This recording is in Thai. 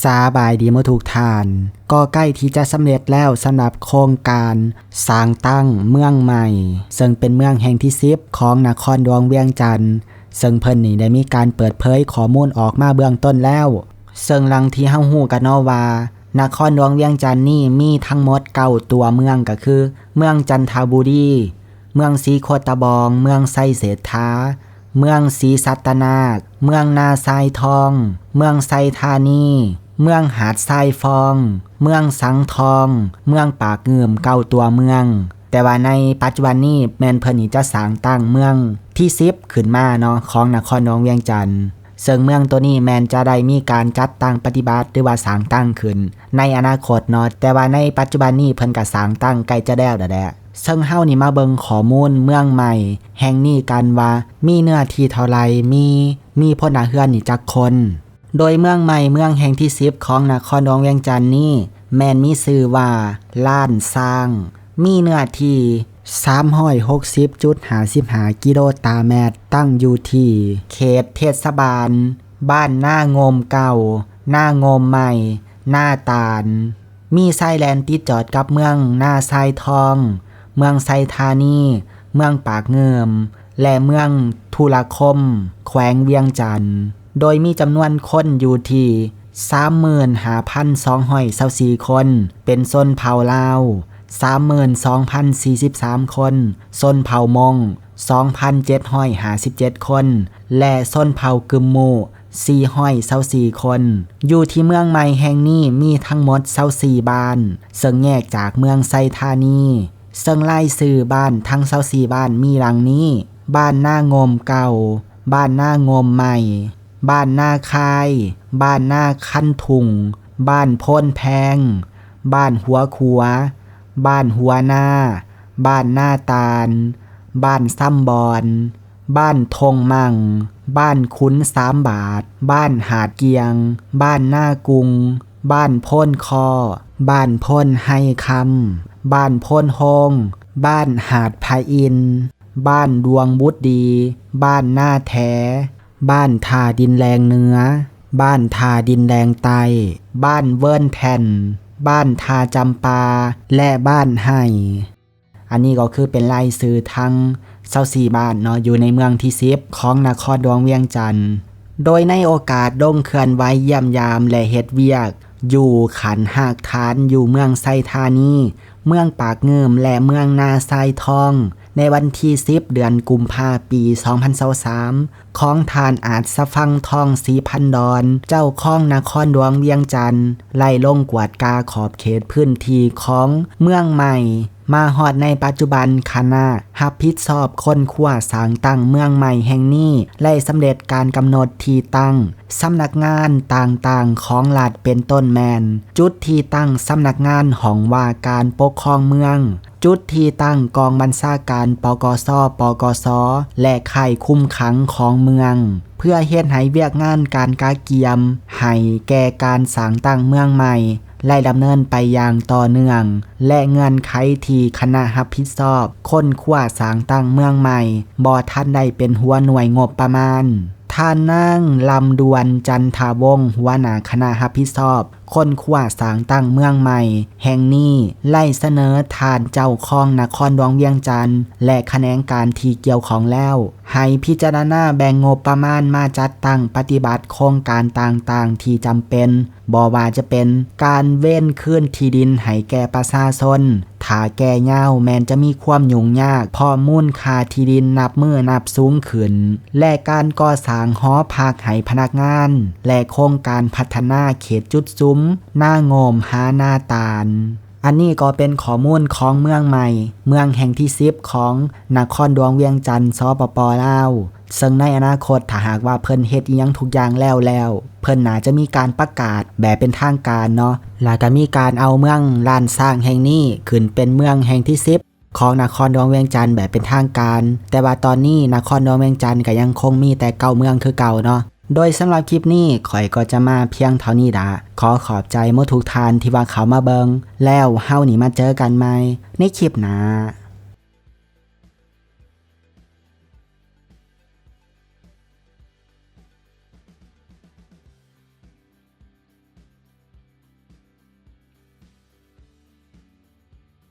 สาบายดีเมาถูกทาน ก็ใกล้ที่จะสำเร็จแล้วสำหรับโครงการสร้างตั้งเมืองใหม่ ซึ่งเป็นเมืองแห่งที่ซิบของนครดวงเวียงจันทร์ซึ่งเพิ่นนี่ได้มีการเปิดเผยข้อมูลออกมาเบื้องต้นแล้ว ซึ่งลังที่เฮาฮู้กันเนาะว่านครดวงเวียงจันทร์นี่มีทั้งหมดเก้าตัวเมืองก็คือ เมืองจันทบุรี เมืองศรีโคตบอง เมืองไซเศรษฐาเมืองศรีสัตนาค เมืองนาทรายทอง เมืองไซธานี เมืองหาดทรายฟอง เมืองสังทอง เมืองปากเงือมเก้าตัวเมือง แต่ว่าในปัจจุบันนี้แมนเพิ่นนี่จะสร้างตั้งเมืองที่ซิบขึ้นมาเนาะของนครหลวงเวียงจันทร์ซึ่งเมืองตัวนี้แมนจะได้มีการจัดตั้งปฏิบัติหรือว่าสร้างตั้งขึ้น ในอนาคตเนาะแต่ว่าในปัจจุบันนี้เพิ่นก็สร้างตั้งใกล้จะแล้วแดะซึ่งเฮานี่มาเบิงข้อมูลเมืองใหม่ แห่งนี้กันว่ามีเนื้อที่เท่าไรมีมีพลนาเฮือนนี่จักคน โดยเมืองใหม่เมืองแห่งที่สิบของนครหลวงเวียงจันทน์นี่แมนมีชื่อว่าล้านสร้าง มีเนื้อที่360.55กิโลตาแมตร ตั้งอยู่ที่เขตเทศบาล บ้านหน้างมเก่า หน้างมใหม่ หน้าตาล มีไซแลนติดจอดกับเมืองหน้าไซทอง เมืองไซธานี เมืองปากเงิม และเมืองทุลาคม แขวงเวียงจันทน์ โดยมีจำนวนคนอยู่ที่35,224 คน เป็นชนเผ่าลาว 32,043 คน ชนเผ่ามง 2,757 คน และชนเผ่ากึมหมู่424 คน อยู่ที่เมืองใหม่แห่งนี้มีทั้งหมด24บ้าน ซึ่งแยกจากเมืองไซธานี ซึ่งไล่สื่อบ้านทั้ง24บ้านมีหลังนี้ บ้านหน้างมเก่า บ้านหน้างมใหม่ บ้านหน้าคาย บ้านหน้าคันทุง บ้านพ้นแพง บ้านหัวขัว บ้านหัวหน้า บ้านหน้าตาล บ้านซ้ำบอน บ้านทงมัง บ้านคุ้นสามบาท บ้านหาดเกียง บ้านหน้ากุง บ้านพ้นคอ บ้านพ้นให้คำ บ้านพ้นโฮงบ้านหาดพาอิน บ้านดวงบุตรดี บ้านหน้าแท้ บ้านทาดินแรงเนื้อ บ้านทาดินแรงใต้บ้านเวิร์นแผ่นบ้านทาจำปา และบ้านไห้อันนี้ก็คือเป็นลายซื้อทั้งเศร้าสี่บ้านเนาะอยู่ในเมืองที่ซิบของนครดวงเวียงจันทร์โดยในโอกาสดงเคลื่อนไหวเยี่ยมยามและเฮ็ดเวียก อยู่ขันหากฐานอยู่เมืองไซธานี เมืองปากเงิมและเมืองนาไซทอง ในวันที่10เดือนกุมภาปี 2023ของทานอาจสะฟังทองสีพันดอนเจ้าข้องนครดวงเวียงจันทร์ไล่ลงกวาดกาขอบเขตพื้นที่ของเมืองใหม่ มาฮอดในปัจจุบันคณะหับผิดสอบคนขั้วสร้างตั้งเมืองใหม่แห่งนี้ไล่สำเร็จการกำหนดที่ตั้งสำนักงานต่างๆของรัฐเป็นต้นแมน จุดที่ตั้งสำนักงานหองว่าการปกครองเมือง จุดที่ตั้งกองบัญชาการปกสปกสและข่ายคุ้มขังของเมือง เพื่อเฮ็ดให้เวียกงานการกาเกียมให้แก่การสางตั้งเมืองใหม่ ไล่ดำเนินไปอย่างต่อเนื่อง และเงื่อนไขที่คณะรับผิดชอบ ค้นขว้าสางตั้งเมืองใหม่บ่ท่านได้เป็นหัวหน่วยงบประมาณท่านนั่งลำดวนจันทาวงหัวหน้าคณะรับผิดชอบ คนขว้าสางตั้งเมืองใหม่ แห่งนี้ไล่เสนอทานเจ้าคองนครดวงเวียงจันทร์และแขนงการทีเกี่ยวของแล้ว ให้พิจารณาแบ่งงบประมาณมาจัดตั้งปฏิบัติโครงการต่างๆ ที่จำเป็นบ่ว่าจะเป็นการเว้นคืนที่ดินให้แก่ประชาชนถ้าแก่ยาแมนจะมีความยุ่งยากเพอมูลค่าที่ดินนับมือนับสูงขึ้น และการก่อสร้างหอพักให้พนักงาน และโครงการพัฒนาเขตจุดซุ้ม หน้าโงมหาหน้าตาล อันนี้ก็เป็นข้อมูลของเมืองใหม่ เมืองแห่งที่ซิบของนครดวงเวียงจันทร์สปปลาวซึ่งในอนาคตถ้าหากว่าเพิ่นเฮ็ดอิหยังทุกอย่างแล้วแล้ว เพิ่นน่าจะมีการประกาศแบบเป็นทางการเนาะแล้วก็มีการเอาเมืองลานสร้างแห่งนี้ขึ้นเป็นเมืองแห่งที่ซิบของนครดวงเวียงจันทร์แบบเป็นทางการ แต่ว่าตอนนี้นครดวงเวียงจันทร์ก็ยังคงมีแต่เก่าเมืองคือเก่าเนาะ โดยสำหรับคลิปนี้ข่อยก็จะมาเพียงเท่านี้ดะขอขอบใจเมื่อทุกทานที่ว่าเขามาเบิงแล้วเฮานี่มาเจอกันใหม่ในคลิปหน้า